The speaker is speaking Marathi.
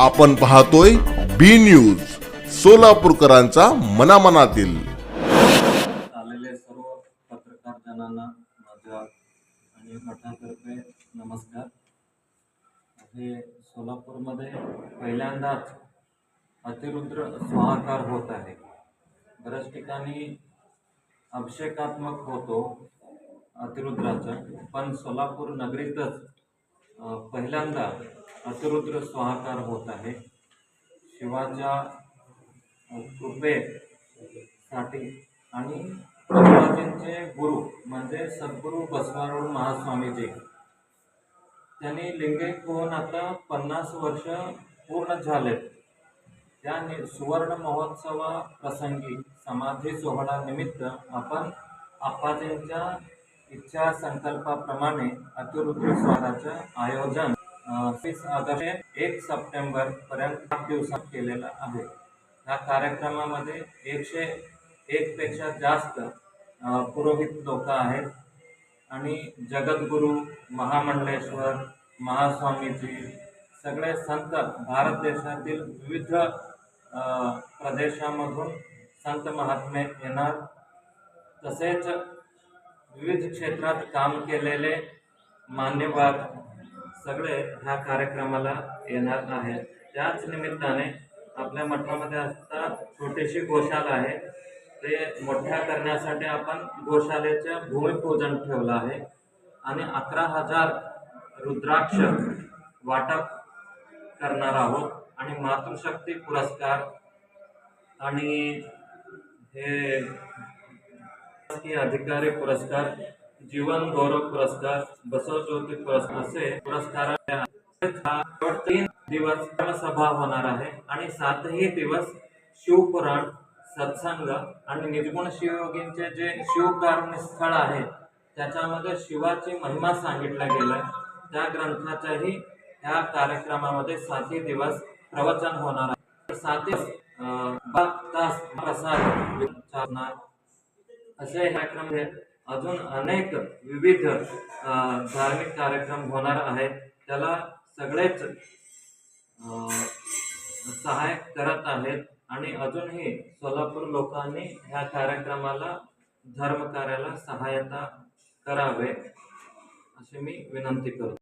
आपण पाहतोय बी न्यूज सोलापूरकरांचा मनामनातील. आलेले सर्व पत्रकार जनांना माझ्या आणि मठातर्फे नमस्कार. हे सोलापूरमध्ये पहिल्यांदाच अतिरुद्र स्वाहाकार होत आहे. बऱ्याच ठिकाणी अभिषेकात्मक होतो अतिरुद्राचा पण सोलापूर नगरीतच पहिल्यांदा अतिरुद्र स्वाहाकार होत आहे. शिवाच्या कृपेसाठी आणि प्रभुराजांचे गुरु म्हणजे सद्गुरू बसवारूढ महास्वामीजी. त्यांनी लिंगैक होऊन आता पन्नास वर्ष पूर्ण झालेत. त्या नि- सुवर्ण महोत्सवा प्रसंगी समाधी सोहळा निमित्त आपण आप्पाजींच्या इच्छा संकल्पाप्रमाणे अतिरुद्र स्वाराचं आयोजन वीस ऑगस्ट एक सप्टेंबर पर्यंत आठ दिवसात केलेला आहे. या कार्यक्रमामध्ये एकशे एक पेक्षा जास्त पुरोहित लोक आहेत आणि जगद्गुरू महामंडलेश्वर महास्वामीजी सगळे संत भारत देशातील विविध प्रदेशामधून संत महात्मे येणार. तसेच विविध क्षेत्रात काम केलेले मान्यवर सगळे ह्या कार्यक्रमाला येणार आहेत. त्याच निमित्ताने आपल्या मठामध्ये आता छोटीशी गोशाला आहे. ते मोठ्या करण्यासाठी आपण गोशालेचं भूमिपूजन ठेवलं आहे. आणि अकरा हजार रुद्राक्ष वाटप करणार आहोत. आणि मातृशक्ती पुरस्कार आणि हे अधिकारी पुरस्कार जीवन गौरव पुरस्कार बसव ज्योती पुरस्कार असे पुरस्कार तीन दिवस सभा होणार आहे आणि सातही दिवस शिवपुराण सत्संग आणि निर्गुण शिवयोगींचे जे शिवकारुण्य स्थळ आहे त्याच्यामध्ये शिवाची महिमा सांगितला गेला त्या ग्रंथाच्याही ह्या कार्यक्रमामध्ये सातही दिवस प्रवचन होणार आहे. सातही तास प्रसाद अशा असे अजून अनेक विविध धार्मिक कार्यक्रम होणार आहेत. त्याला सगळेच सहाय्य करत आहेत. आणि अजूनही सोलापूर लोकांनी ह्या कार्यक्रमाला धर्मकार्याला सहायता करावे अशी मी विनंती करतो.